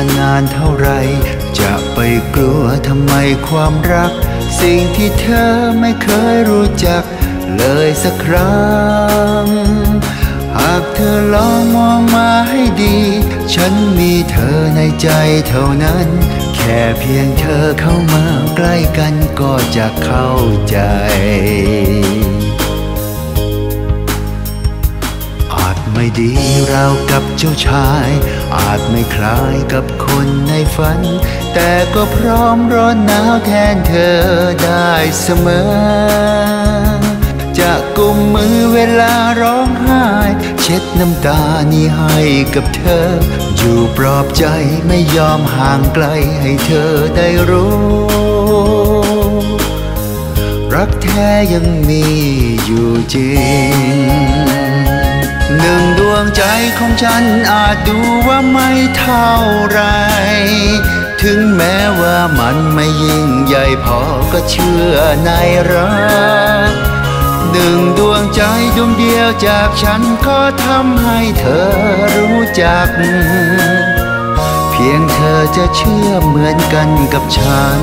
านานเท่าไร จะไปกลัวทำไมความรัก สิ่งที่เธอไม่เคยรู้จัก เลยสักครั้ง หากเธอลองมองมาให้ดี ฉันมีเธอในใจเท่านั้น แค่เพียงเธอเข้ามาใกล้กันก็จะเข้าใจ ไม่ดีเรากับเจ้าชาย อาจไม่คล้ายกับคนในฝัน แต่ก็พร้อมร้อนหนาวแทนเธอได้เสมอ จะกุมมือเวลาร้องไห้ เช็ดน้ำตานี้ให้กับเธอ อยู่ปลอบใจไม่ยอมห่างไกลให้เธอได้รู้ รักแท้ยังมีอยู่จริง หนึ่งดวงใจของฉันอาจดูว่าไม่เท่าไร ถึงแม้ว่ามันไม่ยิ่งใหญ่พอก็เชื่อในรักหนึ่งดวงใจดวงเดียวจากฉันก็ทำให้เธอรู้จัก เพียงเธอจะเชื่อเหมือนกันกับฉัน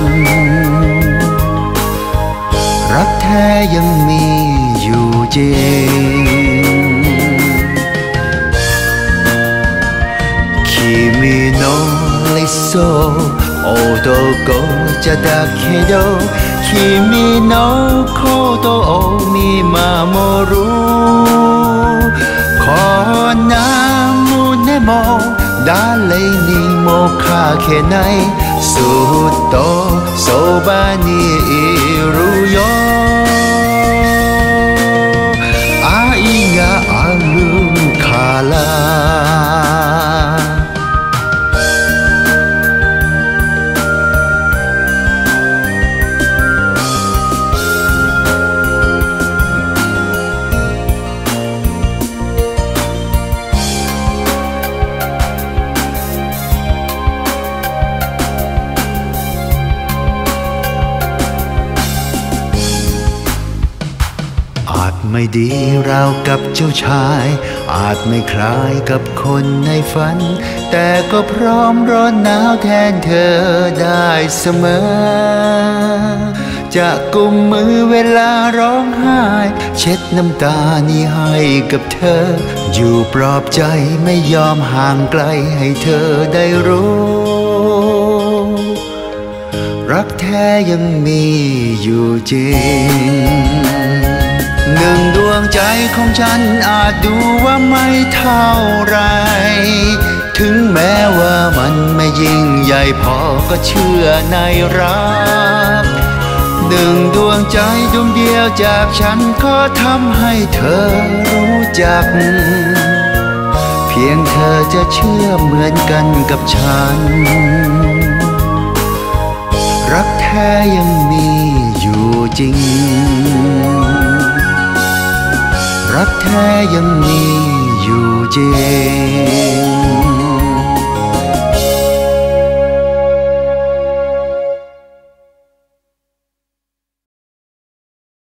รักแท้ยังมีอยู่จริง の理想男じゃだけど君のことを見守る。こんな胸も誰にもかけない。ずっとそばにいるよ。 ไม่ดีราวกับเจ้าชาย อาจไม่คล้ายกับคนในฝัน แต่ก็พร้อมร้อนหนาวแทนเธอได้เสมอ จะกุมมือเวลาร้องไห้ เช็ดน้ำตานี้ให้กับเธอ อยู่ปลอบใจไม่ยอมห่างไกลให้เธอได้รู้รักแท้ยังมีอยู่จริง วงใจของฉันอาจดูว่าไม่เท่าไร ถึงแม้ว่ามันไม่ยิ่งใหญ่พอก็เชื่อในรักหนึ่งดวงใจดวงเดียวจากฉันก็ทำให้เธอรู้จัก เพียงเธอจะเชื่อเหมือนกันกับฉัน รักแท้ยังมีอยู่จริง รักแท้ยังมีอยู่จริง